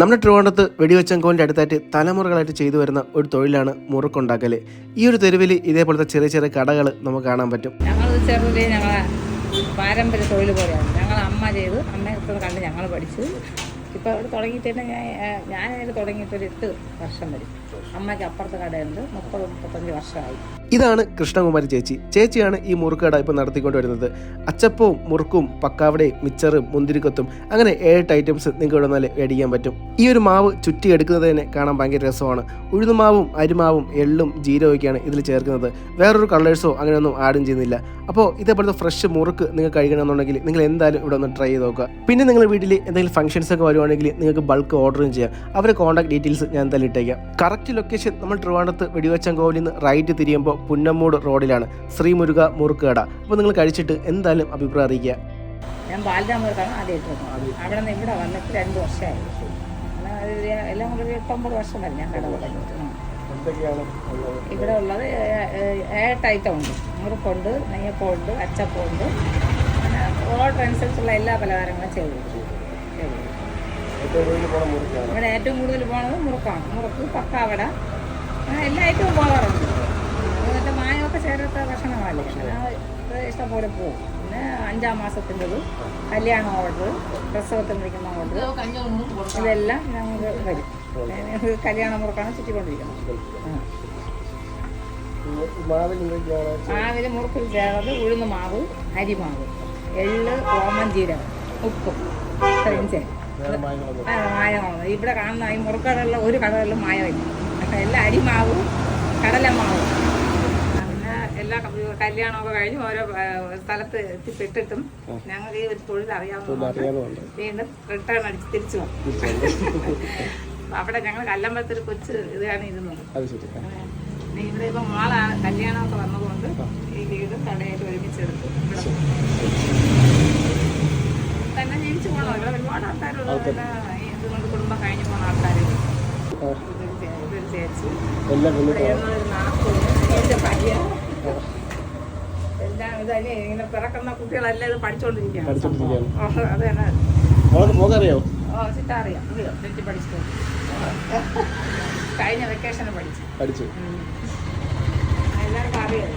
നമ്മുടെ ട്രിവാണ്ടത്ത് വെടിവെച്ചങ്കോലിന്റെ അടുത്തായിട്ട് തലമുറകളായിട്ട് ചെയ്തു വരുന്ന ഒരു തൊഴിലാണ് മുറുക്കുണ്ടാക്കൽ ഈ ഒരു തെരുവിൽ ഇതേപോലത്തെ ചെറിയ ചെറിയ കടകൾ നമുക്ക് കാണാൻ പറ്റും. ഞങ്ങൾ ചെറുതിലെ ഞങ്ങളെ പാരമ്പര്യ തൊഴിൽ പോലെയാണ്. ഞങ്ങൾ അമ്മ ചെയ്ത് അമ്മയടുത്ത് കണ്ട് ഞങ്ങൾ പഠിച്ചു. ഇപ്പോൾ ഇവിടെ തുടങ്ങിയിട്ട് തന്നെ ഞാൻ ഞാനതിൽ തുടങ്ങിയിട്ടൊരു തുടങ്ങിയിട്ട് എട്ട് വർഷം വരും. അമ്മയ്ക്ക് അപ്പുറത്ത് കടയുണ്ട്. മുപ്പത് മുപ്പത്തഞ്ച് വർഷമായി. ഇതാണ് കൃഷ്ണകുമാരി ചേച്ചി. ചേച്ചിയാണ് ഈ മുറുക്കട ഇപ്പോൾ നടത്തിക്കൊണ്ട് വരുന്നത് അച്ചപ്പവും മുറുക്കും പക്കാവടയും മിച്ചറും മുന്തിരിക്കൊത്തും അങ്ങനെ ഏഴെട്ട് ഐറ്റംസ് നിങ്ങൾക്ക് ഇവിടെ നല്ല മേടിക്കാൻ പറ്റും. ഈ ഒരു മാവ് ചുറ്റി എടുക്കുന്നത് തന്നെ കാണാൻ ഭയങ്കര രസമാണ്. ഉഴുന്നുമാവും അരിമാവും എള്ളും ജീരകമൊക്കെയാണ് ഇതിൽ ചേർക്കുന്നത്. വേറൊരു കളേഴ്സോ അങ്ങനെയൊന്നും ആഡും ചെയ്യുന്നില്ല. അപ്പോൾ ഇതേപോലത്തെ ഫ്രഷ് മുറുക്ക് നിങ്ങൾ കഴിക്കണമെന്നുണ്ടെങ്കിൽ നിങ്ങൾ എന്തായാലും ഇവിടെ ഒന്ന് ട്രൈ ചെയ്ത് നോക്കുക. പിന്നെ നിങ്ങൾ വീട്ടിൽ എന്തെങ്കിലും ഫംഗ്ഷൻസ് ഒക്കെ വരുവാണെങ്കിൽ നിങ്ങൾക്ക് ബൾക്ക് ഓർഡറും ചെയ്യാം. അവരെ കോൺടാക്ട് ഡീറ്റെയിൽസ് ഞാൻ എന്തായാലും ഇട്ടേക്കാം. കറക്റ്റ് ലൊക്കേഷൻ നമ്മൾ ട്രിവാണ്ടത്ത് വെടിവെച്ചങ്കോവിൽ നിന്ന് റൈറ്റ് തിരിയുമ്പോൾ പുന്നമ്മൂട് റോഡിലാണ് ശ്രീമുരുക മുറുക്കേട കട അപ്പോൾ നിങ്ങൾ കഴിച്ചിട്ട് എന്തായാലും അഭിപ്രായം അറിയിക്കുക. ഞാൻ ബാലരാമൂർക്കാണ് ആദ്യമായിട്ട് വന്നത്. അവിടെ നിന്ന് ഇവിടെ വന്നിട്ട് രണ്ട് വർഷമായി. എല്ലാം കൂടി എട്ടൊമ്പത് വർഷം വരെ ഞാൻ കട. ഇവിടെ ഉള്ളത് ഏട്ട ഐറ്റം ഉണ്ട്. മുറുക്കുണ്ട് നെയ്യപ്പമുണ്ട് അച്ചപ്പമുണ്ട് അങ്ങനെ ഓർഡർ അനുസരിച്ചുള്ള എല്ലാ പലഹാരങ്ങളും ചെയ്തു. ഇവിടെ ഏറ്റവും കൂടുതൽ പോകുന്നത് മുറുക്കാണ്. മുറുക്ക് പക്കാവട എല്ലാ ഐറ്റവും പോകാറുണ്ട് എന്നിട്ട് മായമൊക്കെ ചേരാത്ത ഭക്ഷണമല്ലേ? അത് ഇഷ്ടംപോലെ പോകും. പിന്നെ അഞ്ചാം മാസത്തിന്റെത് കല്യാണ ഓർഡർ പ്രസവത്തിന് വിളിക്കുന്ന ഓർഡർ. ഇതെല്ലാം ഞങ്ങൾക്ക് വരും. കല്യാണ മുറുക്കാണ് ചുറ്റിക്കൊണ്ടിരിക്കുന്നത്. മാവിൽ മുറുക്കിൽ ചേർന്നത് ഉഴുന്ന് മാവ് അരിമാവ് എള്ള് ഓമൻ ജീരകം ഉപ്പ് ഇത്രയും ചേരും. മായമാണ് ഇവിടെ കാണുന്ന ഈ മുറുക്കടലുള്ള ഒരു കടകളിലും മായമില്ല. പക്ഷേ എല്ലാ അരിമാവും കടലമാവും. അങ്ങനെ എല്ലാ കല്യാണമൊക്കെ കഴിഞ്ഞ് ഓരോ സ്ഥലത്ത് എത്തിപ്പെട്ടിട്ടും ഞങ്ങൾക്ക് ഈ ഒരു തൊഴിൽ അറിയാവുന്നതുകൊണ്ട് വീണ്ടും റിട്ടേൺ അടിച്ച് തിരിച്ചു വന്നു. അവിടെ ഞങ്ങൾ കല്ലമ്പലത്തിൽ കൊച്ച് ഇതാണ് ഇരുന്നത്. പിന്നെ ഇവിടെ ഇപ്പം മോളാണ് കല്യാണമൊക്കെ വന്നതുകൊണ്ട് ഈ വീട് കടയായിട്ട് ഒരുമിച്ചെടുത്തു ഇവിടെ തന്നെ ജീവിച്ചു പോകണം ഇവിടെ ഒരുപാട് ആൾക്കാരുള്ള ഇതുകൊണ്ട് കുടുംബം കഴിഞ്ഞു പോകുന്ന ആൾക്കാർ. എല്ലാം ഇതല്ലേ ഇങ്ങനെ പിറക്കുന്ന കുട്ടികളെല്ലാം ഇത് ഓ ചിട്ട അറിയാം. അറിയോ തെറ്റി കഴിഞ്ഞ വെക്കേഷന് പഠിച്ചു. പഠിച്ചു. എല്ലാവർക്കും അറിയാം.